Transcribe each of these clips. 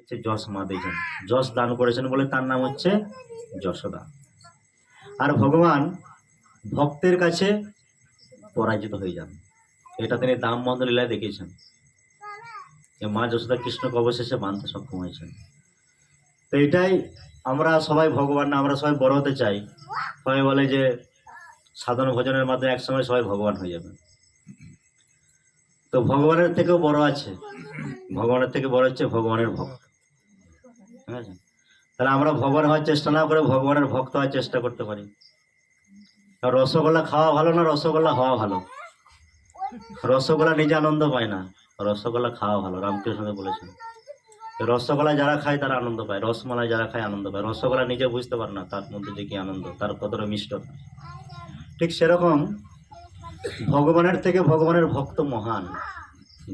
হচ্ছে যশ মা দিয়েছেন যশ দান করেছেন বলে তার নাম হচ্ছে যশোদা। আর ভগবান ভক্তের কাছে পরাজিত হয়ে যান। এটা তিনি দাম বন্ধ লীলায় দেখিয়েছেন। মা যশোদা কৃষ্ণকে অবশেষে মানতে সক্ষম হয়েছেন। তো এটাই আমরা সবাই ভগবান না, আমরা সবাই বড় হতে চাই। সবাই বলে যে সাধন ভোজনের মাধ্যমে একসময় সবাই ভগবান হয়ে যাবে। তো ভগবানের থেকেও বড় আছে। ভগবানের থেকে বড় হচ্ছে ভগবানের ভক্ত। ঠিক আছে? তাহলে আমরা ভগবান হওয়ার চেষ্টা না করে ভগবানের ভক্ত হওয়ার চেষ্টা করতে পারি। রসগোল্লা খাওয়া ভালো না, রসগোল্লা হওয়া ভালো। রসগোল্লা নিজে আনন্দ পায় না, রসগোল্লা খাওয়া ভালো, রামকৃষ্ণ বলেছেন। রসগোল্লা যারা খায় তারা আনন্দ পায়, রসমালাই যারা খায় আনন্দ পায়। রসগোল্লা নিজে বুঝতে পারে না, তার মধ্যে যে কি আনন্দ, তার কতটা মিষ্টতা। ঠিক সেরকম ভগবানের থেকে ভগবানের ভক্ত মহান।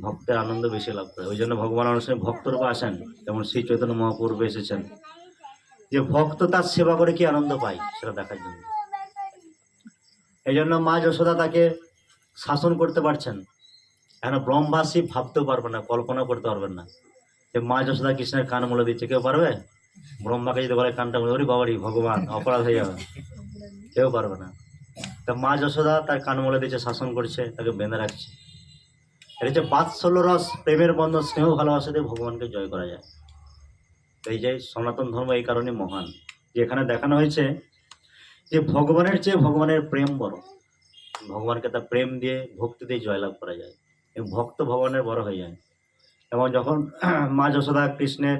ভক্তের আনন্দ বেশি লাভ করে। ওই জন্য ভগবান অনুষ্ঠানে ভক্তরূপে আসেন, যেমন শ্রী চৈতন্য মহাপূর্বে এসেছেন। যে ভক্ত তার সেবা করে কি আনন্দ পায়, সেটা দেখার জন্য। এই জন্য মা যশোদা তাকে শাসন করতে পারছেন। এখন ব্রহ্মবাসী ভাবতেও পারবে না কল্পনা করতে পারবেন না। যে মা যশোদা কৃষ্ণের কান মূলে দিচ্ছে, কেউ পারবে? ব্রহ্মাকে যদি বলে কানটা মূলে, ওরে বাবারি, ভগবান, অপরাধ হয়ে যাবে। কেউ পারবে না। তা মা যশোদা তার কান মূলে দিচ্ছে, শাসন করছে, তাকে বেঁধে রাখছে। এটা হচ্ছে বাৎসল্য রস প্রেমের বন্ধন, স্নেহ ভালোবাসা দিয়ে ভগবানকে জয় করা যায়। এই যে সনাতন ধর্ম এই কারণে মহান। যে এখানে দেখানো হয়েছে যে ভগবানের চেয়ে ভগবানের প্রেম বড়। ভগবানকে তার প্রেম দিয়ে, ভক্তি দিয়ে জয়লাভ করা যায়। এবং ভক্ত ভগবানের বড় হয়ে যায়। এবং যখন মা যশোদা কৃষ্ণের,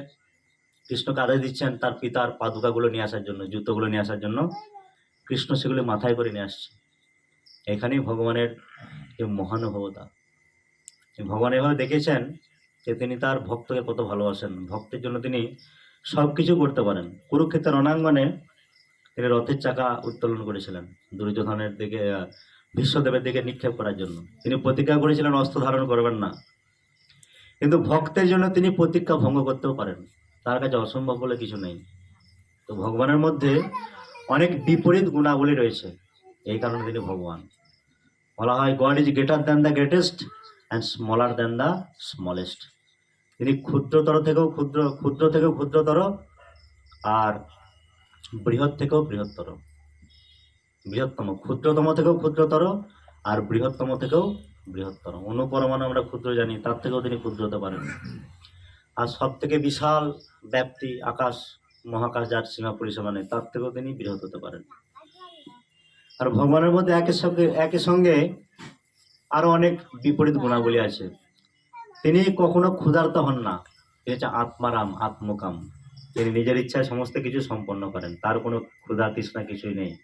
কৃষ্ণকে আদেশ দিচ্ছেন তার পিতার পাদুকাগুলো নিয়ে আসার জন্য, জুতোগুলো নিয়ে আসার জন্য, কৃষ্ণ সেগুলি মাথায় করে নিয়ে আসছে। এখানেই ভগবানের যে মহানুভবতা। ভগবান এভাবে দেখেছেন যে তিনি তার ভক্তকে কত ভালোবাসেন। ভক্তের জন্য তিনি সব কিছু করতে পারেন। কুরুক্ষেত্রের রণাঙ্গনে তিনি রথের চাকা উত্তোলন করেছিলেন দুর্যোধনের দিকে বিশ্বদেবের দিকে নিক্ষেপ করার জন্য। তিনি প্রতিজ্ঞা করেছিলেন, অস্ত্র ধারণ করবেন না। কিন্তু ভক্তের জন্য তিনি প্রতিজ্ঞা ভঙ্গ করতেও পারেন। তার কাছে অসম্ভব বলে কিছু নেই। তো ভগবানের মধ্যে অনেক বিপরীত গুণাবলী রয়েছে। এই কারণে তিনি ভগবান। বলা হয় God is greater than the greatest and smaller than the smallest তিনি ক্ষুদ্রতর থেকেও ক্ষুদ্র ক্ষুদ্র থেকেও ক্ষুদ্রতর আর বৃহৎ থেকেও বৃহত্তর। বৃহত্তম, ক্ষুদ্রতম থেকেও ক্ষুদ্রতর আর বৃহত্তম থেকেও বৃহত্তর। অনুপরমাণু আমরা ক্ষুদ্র জানি, তার থেকেও তিনি ক্ষুদ্র হতে পারেন। আর সব থেকে বিশাল ব্যাপ্তি আকাশ, মহাকাশ যার সীমা পরিসীমা নেই, তার থেকেও তিনি বৃহৎ হতে পারেন। আর ভগবানের মধ্যে একের সঙ্গে, একই সঙ্গে আরও অনেক বিপরীত গুণাবলী আছে। তিনি কখনো ক্ষুধার্ত হন না। তিনি হচ্ছে আত্মারাম, আত্মকাম। তিনি নিজের ইচ্ছায় সমস্ত কিছু সম্পন্ন করেন। তার কোনো ক্ষুধা তৃষ্ণা কিছুই নেই।